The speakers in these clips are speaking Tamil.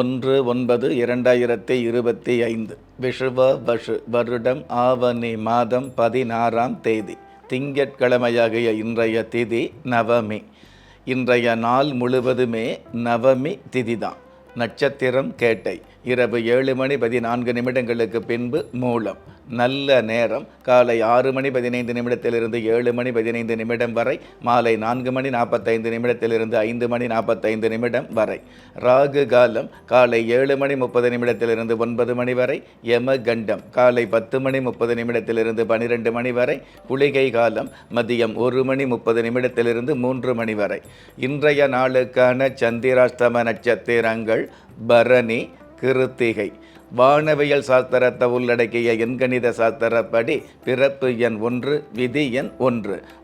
ஒன்று ஒன்பது இரண்டாயிரத்தி இருபத்தி ஐந்து. விஷுவ வஷு வருடம் ஆவணி மாதம் பதினாறாம் தேதி. திங்கட்கிழமையாகிய இன்றைய திதி நவமி. இன்றைய நாள் முழுவதுமே நவமி திதி தான் நட்சத்திரம் கேட்டை. இரவு ஏழு மணி பதினான்கு நிமிடங்களுக்கு பின்பு மூலம். நல்ல நேரம். காலை ஆறு மணி பதினைந்து நிமிடத்திலிருந்து ஏழு மணி பதினைந்து நிமிடம் வரை. மாலை நான்கு மணி நாற்பத்தைந்து நிமிடத்திலிருந்து ஐந்து மணி நாற்பத்தைந்து நிமிடம் வரை. ராகு காலம் காலை ஏழு மணி முப்பது நிமிடத்திலிருந்து ஒன்பது மணி வரை. யம கண்டம் காலை பத்து மணி முப்பது நிமிடத்திலிருந்து பனிரெண்டு மணி வரை. குளிகை காலம் மதியம் ஒரு மணி முப்பது நிமிடத்திலிருந்து மூன்று மணி வரை. இன்றைய நாளுக்கான சந்திராஷ்டம நட்சத்திரங்கள் பரணி கிருத்திகை. வானவியல் சாஸ்திரத்தை உள்ளடக்கிய எண்கணித சாஸ்திரப்படி பிறப்பு எண் ஒன்று விதி எண் ஒன்று.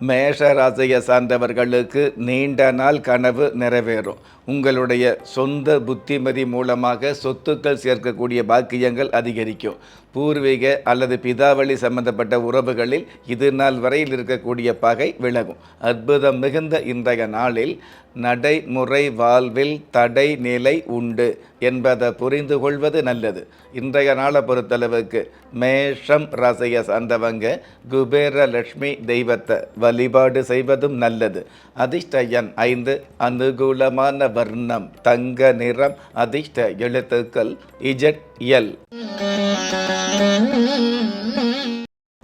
மேஷ ராசியை சார்ந்தவர்களுக்கு நீண்ட நாள் கனவு நிறைவேறும். உங்களுடைய சொந்த புத்திமதி மூலமாக சொத்துக்கள் சேர்க்கக்கூடிய பாக்கியங்கள் அதிகரிக்கும். பூர்வீக அல்லது பிதாவளி சம்பந்தப்பட்ட உறவுகளில் இது நாள் வரையில் இருக்கக்கூடிய பகை விலகும். அற்புதம் மிகுந்த இன்றைய நாளில் நடைமுறை வாழ்வில் தடை நிலை உண்டு. என்பதை புரிந்து கொள்வது நல்லது. இன்றைய நாளை பொறுத்தளவுக்கு மேஷம் ரசைய சார்ந்தவங்க குபேர லட்சுமி தெய்வத்தை வழிபாடு செய்வதும் நல்லது. அதிர்ஷ்டயன் ஐந்து அனுகூலமான வர்ணம் தங்க நிறம் அதிர்ஷ்ட எழுத்துக்கள் இஜட் எல்.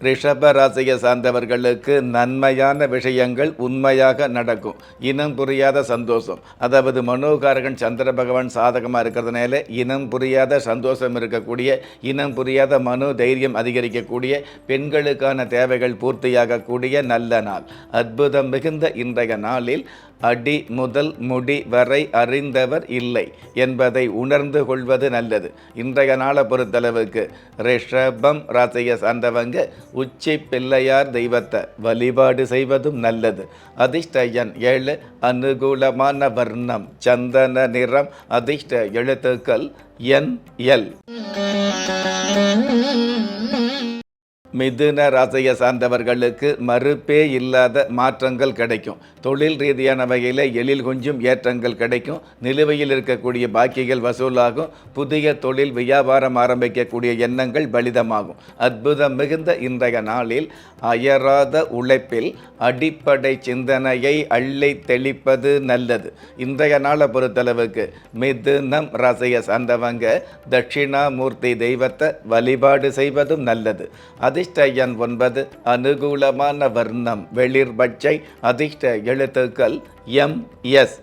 ரிஷப ராசியை சார்ந்தவர்களுக்கு நன்மையான விஷயங்கள் உண்மையாக நடக்கும். இனம் புரியாத சந்தோஷம். அதாவது மனோகாரகன் சந்திர பகவான் சாதகமாக இருக்கிறதுனால இனம் புரியாத சந்தோஷம் இருக்கக்கூடிய இனம் புரியாத மனோ தைரியம் அதிகரிக்கக்கூடிய பெண்களுக்கான தேவைகள் பூர்த்தியாகக்கூடிய நல்ல நாள். அற்புதம் மிகுந்த இன்றைய நாளில் அடி முதல் முடி வரை அறிந்தவர் இல்லை என்பதை உணர்ந்து கொள்வது நல்லது. இன்றைய நாளை பொறுத்தளவுக்கு ரிஷபம் ராசியை சார்ந்தவங்க உச்சி பிள்ளையார் தெய்வத்தை வழிபாடு செய்வதும் நல்லது. அதிர்ஷ்டயன் ஏழு அனுகூலமான வர்ணம் சந்தன நிறம் அதிர்ஷ்ட எழுத்துக்கள் என் எல். மிதுன ராசியை சார்ந்தவர்களுக்கு மறுப்பே இல்லாத மாற்றங்கள் கிடைக்கும். தொழில் ரீதியான வகையில் எழில் கொஞ்சம் ஏற்றங்கள் கிடைக்கும். நிலுவையில் இருக்கக்கூடிய பாக்கிகள் வசூலாகும். புதிய தொழில் வியாபாரம் ஆரம்பிக்கக்கூடிய எண்ணங்கள் பலிதமாகும். அற்புதம் மிகுந்த இன்றைய நாளில் அயராத உழைப்பில் அடிப்படை சிந்தனையை அள்ளி தெளிப்பது நல்லது. இன்றைய நாளை பொறுத்தளவுக்கு மிதுனம் ராசியை சார்ந்தவங்க தட்சிணாமூர்த்தி தெய்வத்தை வழிபாடு செய்வதும் நல்லது. அது எண் ஒன்பது அனுகூலமான வர்ணம் வெளிர்பட்சை அதிர்ஷ்ட எழுத்துக்கள் எம் எஸ்.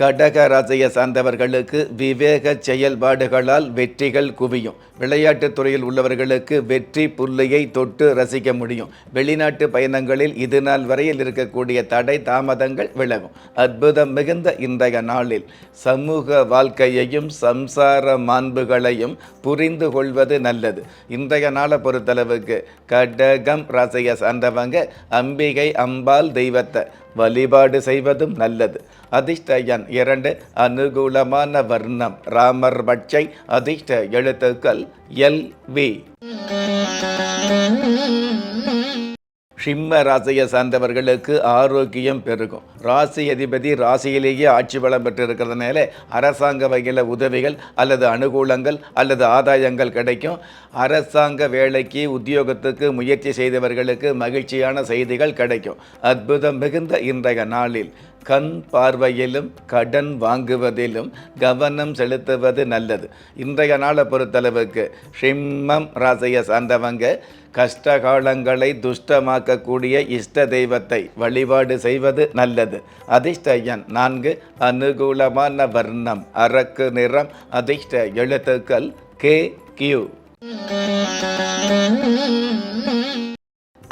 கடக ராசியை சார்ந்தவர்களுக்கு விவேக செயல்பாடுகளால் வெற்றிகள் குவியும். விளையாட்டுத் துறையில் உள்ளவர்களுக்கு வெற்றி புள்ளியை தொட்டு ரசிக்க முடியும். வெளிநாட்டு பயணங்களில் இது நாள் வரையில் இருக்கக்கூடிய தடை தாமதங்கள் விலகும். அற்புதம் மிகுந்த இன்றைய நாளில் சமூக வாழ்க்கையையும் சம்சார மாண்புகளையும் புரிந்து கொள்வது நல்லது. இன்றைய நாளை பொறுத்தளவுக்கு கடகம் ராசியை சார்ந்தவங்க அம்பிகை அம்பாள் தெய்வத்தை வழிபாடு செய்வதும் நல்லது. அதிர்ஷ்டயன் இரண்டு அனுகூலமான வர்ணம். ராமர் பட்சை அதிர்ஷ்ட எழுத்துக்கள் எல் வி. சிம்ம ராசியை சார்ந்தவர்களுக்கு ஆரோக்கியம் பெருகும். ராசி அதிபதி ராசியிலேயே ஆட்சி பலம் பெற்றிருக்கிறதுனால அரசாங்க வகையில் உதவிகள் அல்லது அனுகூலங்கள் அல்லது ஆதாயங்கள் கிடைக்கும். அரசாங்க வேலைக்கு உத்தியோகத்துக்கு முயற்சி செய்தவர்களுக்கு மகிழ்ச்சியான செய்திகள் கிடைக்கும். அற்புதம் மிகுந்த இன்றைய நாளில். கண் பார்வையிலும் கடன் வாங்குவதிலும் கவனம் செலுத்துவது நல்லது. இன்றைய நாளை பொறுத்தளவுக்கு சிம்மம் ராசியை சார்ந்தவங்க கஷ்ட காலங்களை துஷ்டமாக்கக்கூடிய இஷ்ட தெய்வத்தை வழிபாடு செய்வது நல்லது. அதிர்ஷ்டயன் நான்கு அனுகூலமான வர்ணம் அரக்கு நிறம் அதிர்ஷ்ட எழுத்துக்கள் கே கியூ.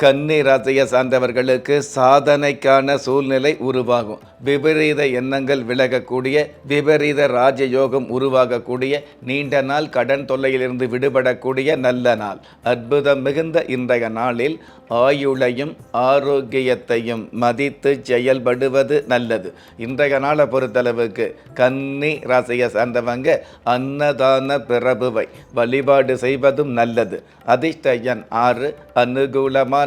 கன்னி ராசியை சார்ந்தவர்களுக்கு சாதனைக்கான சூழ்நிலை உருவாகும். விபரீத எண்ணங்கள் விலகக்கூடிய விபரீத ராஜயோகம் உருவாகக்கூடிய நீண்ட நாள் கடன் தொல்லையிலிருந்து விடுபடக்கூடிய நல்ல நாள். அற்புதம் மிகுந்த இன்றைய நாளில் ஆயுளையும் ஆரோக்கியத்தையும் மதித்து செயல்படுவது நல்லது. இன்றைய நாளை பொறுத்தளவுக்கு கன்னி ராசியை சார்ந்தவங்க அன்னதான பிரபுவை வழிபாடு செய்வதும் நல்லது. அதிர்ஷ்ட எண் ஆறு அனுகூலமான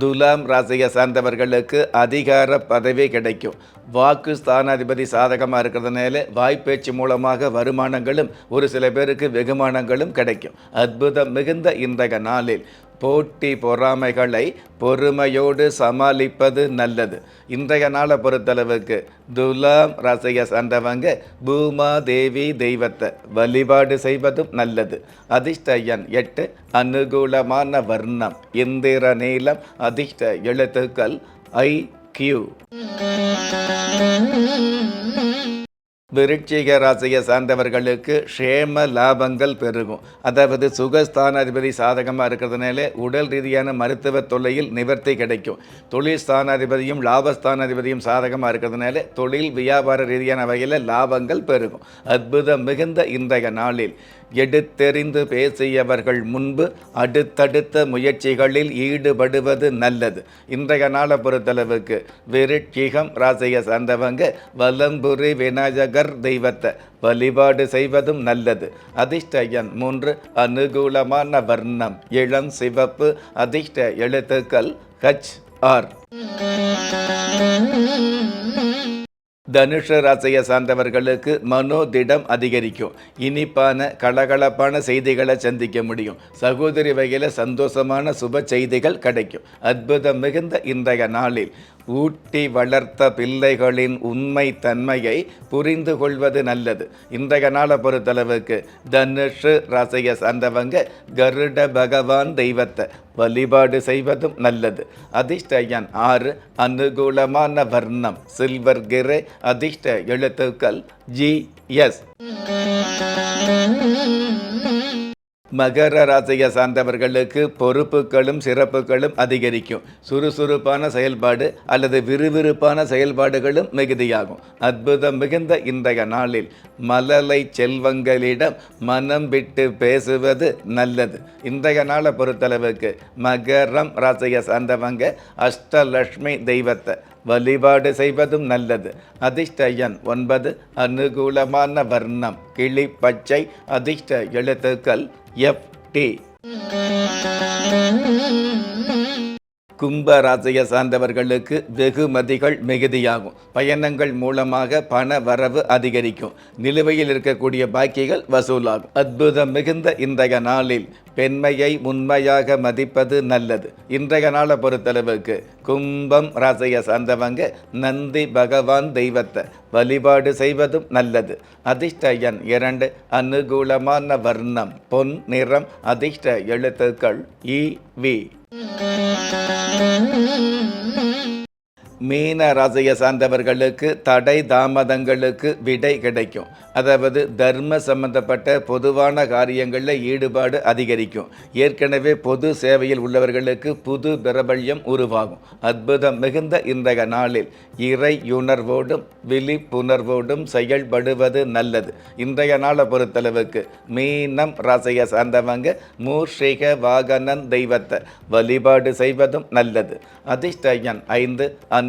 துலாம் ராசியை சார்ந்தவர்களுக்கு அதிகார பதவி கிடைக்கும். வாக்கு ஸ்தானாதிபதி சாதகமாக இருக்கிறதுனால வாய்ப்பேச்சு மூலமாக வருமானங்களும் ஒரு சில பேருக்கு வெகுமானங்களும் கிடைக்கும். அற்புதம் மிகுந்த இன்றைய நாளில். போட்டி பொறாமைகளை பொறுமையோடு சமாளிப்பது நல்லது. இன்றைய நாளை பொறுத்தளவுக்கு துலாம் ரசைய சார்ந்தவங்க பூமா தேவி தெய்வத்தை வழிபாடு செய்வதும் நல்லது. அதிர்ஷ்டயன் எட்டு அனுகூலமான வர்ணம் இந்திர நீளம் அதிர்ஷ்ட எழுத்துக்கள் ஐ கியூ. விருட்சிக ராசியை சார்ந்தவர்களுக்கு க்ஷேம லாபங்கள் பெருகும். அதாவது சுகஸ்தானாதிபதி சாதகமாக இருக்கிறதுனால உடல் ரீதியான மருத்துவ தொல்லையில் நிவர்த்தி கிடைக்கும். தொழில் ஸ்தானாதிபதியும் லாபஸ்தானாதிபதியும் சாதகமாக இருக்கிறதுனால தொழில் வியாபார ரீதியான வகையில் லாபங்கள் பெருகும். அற்புதம் மிகுந்த இன்றைய நாளில். எடுத்தெறிந்து பேசியவர்கள் முன்பு அடுத்தடுத்த முயற்சிகளில் ஈடுபடுவது நல்லது. இன்றைய நாளை பொறுத்தளவுக்கு விருட்சிகம் ராசியை சார்ந்தவங்க வலம்புரி விநாயகர் தெய்வத்தை வழிபாடு செய்வதும் நல்லது. அதிர்ஷ்டயன் மூன்று அனுகூலமான வர்ணம் இளம் சிவப்பு அதிர்ஷ்ட எழுத்துக்கள் ஹச் ஆர் தனுஷ ராசியை சார்ந்தவர்களுக்கு மனோதிடம் அதிகரிக்கும். இனிப்பான கலகலப்பான செய்திகளை சந்திக்க முடியும். சகோதரி வகையில் சந்தோஷமான சுப செய்திகள் கிடைக்கும். அற்புதம் மிகுந்த இன்றைய நாளில். ஊட்டி வளர்த்த பிள்ளைகளின் உண்மை தன்மையை புரிந்து கொள்வது நல்லது. இன்றைய நாளை பொறுத்தளவுக்கு தனுஷு ராசியை சார்ந்தவங்க கருட பகவான் தெய்வத்தை வழிபாடு செய்வதும் நல்லது. அதிர்ஷ்டயன் ஆறு அனுகூலமான வர்ணம் சில்வர் கிரே அதிர்ஷ்ட எழுத்துக்கள் ஜி எஸ். மகர ராசியை சார்ந்தவர்களுக்கு பொறுப்புகளும் சிறப்புகளும் அதிகரிக்கும். சுறுசுறுப்பான செயல்பாடு அல்லது விறுவிறுப்பான செயல்பாடுகளும் மிகுதியாகும். அற்புதம் மிகுந்த இன்றைய நாளில் மலலை செல்வங்களிடம் மனம் விட்டு பேசுவது நல்லது. இன்றைய நாளை பொறுத்தளவுக்கு மகரம் ராசியை சார்ந்தவங்க அஷ்டலக்ஷ்மி தெய்வத்தை வழிபாடு செய்வதும் நல்லது. அதிர்ஷ்டயன் ஒன்பது அனுகூலமான வர்ணம். கிளி பச்சை அதிர்ஷ்ட எழுத்துக்கள் எஃப் டி. கும்ப ராசியை சார்ந்தவர்களுக்கு வெகுமதிகள் மிகுதியாகும். பயணங்கள் மூலமாக பண வரவு அதிகரிக்கும். நிலுவையில் இருக்கக்கூடிய பாக்கிகள் வசூலாகும். அற்புதம் மிகுந்த இன்றைய நாளில் பெண்மையை உண்மையாக மதிப்பது நல்லது. இன்றைய நாளை பொறுத்தளவுக்கு கும்பம் ராசியை சார்ந்தவங்க நந்தி பகவான் தெய்வத்தை வழிபாடு செய்வதும் நல்லது. அதிர்ஷ்ட எண் இரண்டு அனுகூலமான வர்ணம் பொன் நிறம் அதிர்ஷ்ட எழுத்துக்கள் இ வி. மீன ராசியை சார்ந்தவர்களுக்கு தடை தாமதங்களுக்கு விடை கிடைக்கும். அதாவது தர்ம சம்பந்தப்பட்ட பொதுவான காரியங்களில் ஈடுபாடு அதிகரிக்கும். ஏற்கனவே பொது சேவையில் உள்ளவர்களுக்கு புது பிரபல்யம் உருவாகும். அற்புதம் மிகுந்த இன்றைய நாளில் இறையுணர்வோடும் விழிப்புணர்வோடும் செயல்படுவது நல்லது. இன்றைய நாளை பொறுத்தளவுக்கு மீனம் ராசியை சார்ந்தவங்க மூர்ஷிக வாகனன் தெய்வத்தை வழிபாடு செய்வதும் நல்லது. அதிர்ஷ்டயன் ஐந்து அன்